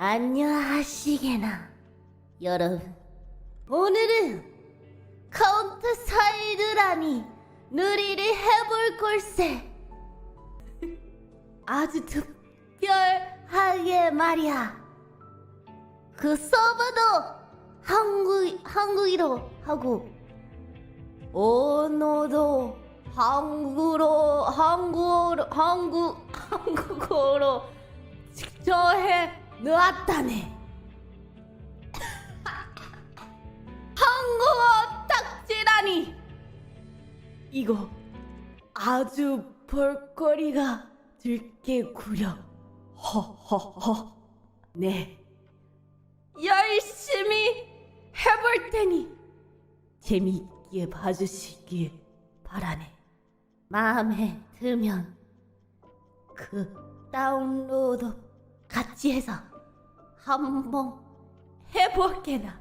안녕하시게나 여러분. 오늘은 카운트 사이드라니 느리리 해볼 걸세. 아주 특별하게 말이야. 그 서버도 한국 한국어로 하고 언어도 한국어로 한국어로 한국 한국어로 직접 해 놓았다네. 한국어 딱지라니. 이거 아주 볼거리가 들게구려. 허허허. 네. 열심히 해볼 테니 재미있게 봐주시길 바라네. 마음에 들면 그 다운로드 맞이해서 한번 해볼게나.